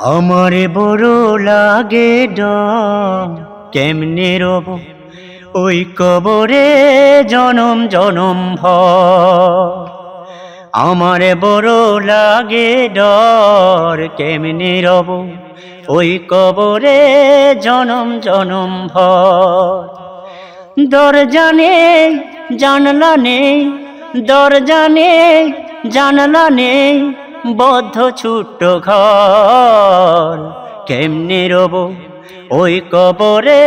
আমারে বড় লাগে কেমনে রব? ওই কবরে জনম জনম ভর। আমারে বড় লাগে ডর। কেমনে রব? ওই কবরে জনম জনম ভর। দরজা নেই, জানলা নেই। দরজা নেই, জানলা নেই। বদ্ধ ছোট্ট ঘর। কেমনে রব ওই কবরে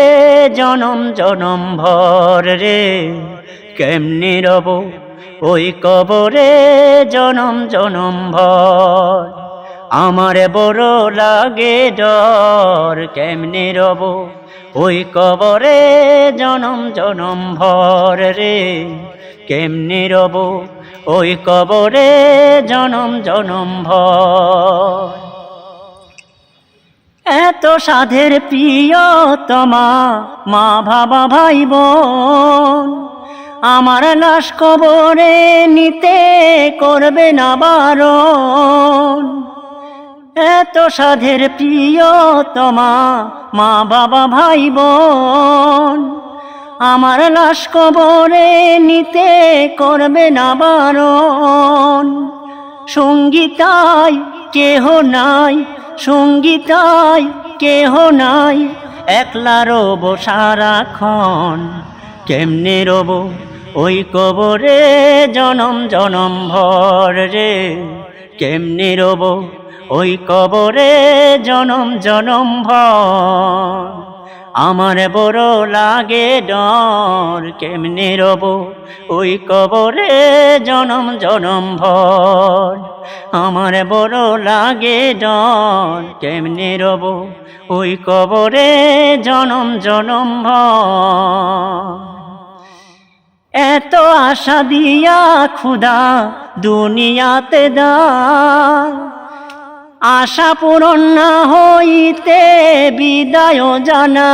জনম জনম ভর রে? কেমনে রব ওই কবরে জনম জনম ভর? আমার বড় লাগে ডর। কেমনে রব ওই কবরে জনম জনম ভর রে? কেমনে রব ওই কবরে জনম জনম এত সাধের প্রিয় তোমা মা বাবা ভাই বোন। আমার লাশ কবরে নিতে করবে না বারণ। এত সাধের প্রিয় তোমা মা বাবা ভাই বোন। আমার লাশ কবরে নিতে করবে না বারণ। সঙ্গীতায় কেহ নাই, সঙ্গীতায় কেহ নাই, একলা রব সারাক্ষণ। কেমনে রব ওই কবরে জনম জনম ভর রে? কেমনে রব ওই কবরে জনম জনম ভর? আমার বড় লাগে ডর, কেমনে রব ওই কবরে জনম জনম ভর? আমার বড় লাগে ডর, কেমনে রব ওই কবরে জনম জনম ভর? এত আশা দিয়া খুদা দুনিয়াতে দা আশা পূরণ না হইতে বিদায় জানা।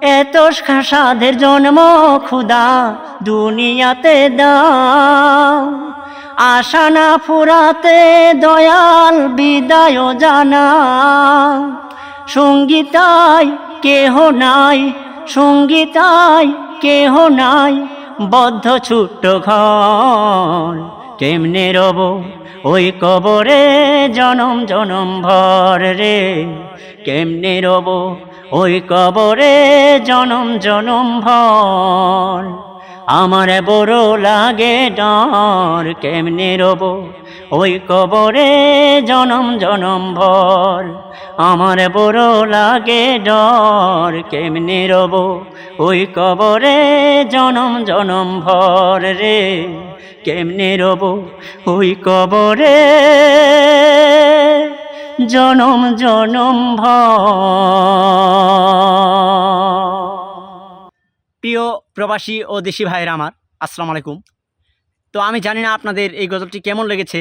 এত সাধের জন্ম খুদা দুনিয়াতে দাও আশা না ফুরাতে দয়াল বিদায় জানা। সঙ্গীতায় কেহ নাই, সঙ্গীতায় কেহ নাই, বদ্ধ ছোট্ট ঘর। কেমনে রব ওই কবরে জনম জনম ভর রে? কেমনে রব ওই কবরে জনম জনম ভর? আমার বড় লাগে ডর, কেমনে রব? ওই কবরে জনম জনম ভর। আমার বড় লাগে ডর, কেমনে রব? ওই কবরে জনম জনম ভর রে, কেমনে রব? ওই কবরে জনম জনম ভর। প্রিয় প্রবাসী ও দেশি ভাইয়েরা আমার, আসসালামু আলাইকুম। তো আমি জানি না আপনাদের এই গজলটি কেমন লেগেছে।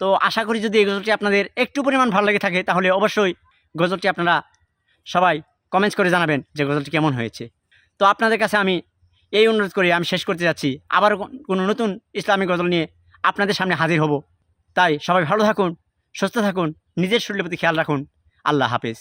তো আশা করি যদি এই গজলটি আপনাদের একটু পরিমাণ ভালো লেগে থাকে, তাহলে অবশ্যই গজলটি আপনারা সবাই কমেন্টস করে জানাবেন যে গজলটি কেমন হয়েছে। তো আপনাদের কাছে আমি এই অনুরোধ করে, আমি শেষ করতে যাচ্ছি। আবার কোনো নতুন ইসলামিক গজল নিয়ে আপনাদের সামনে হাজির হব। তাই সবাই ভালো থাকুন, সুস্থ থাকুন, নিজের শরীরের প্রতি খেয়াল রাখুন। আল্লাহ হাফেজ।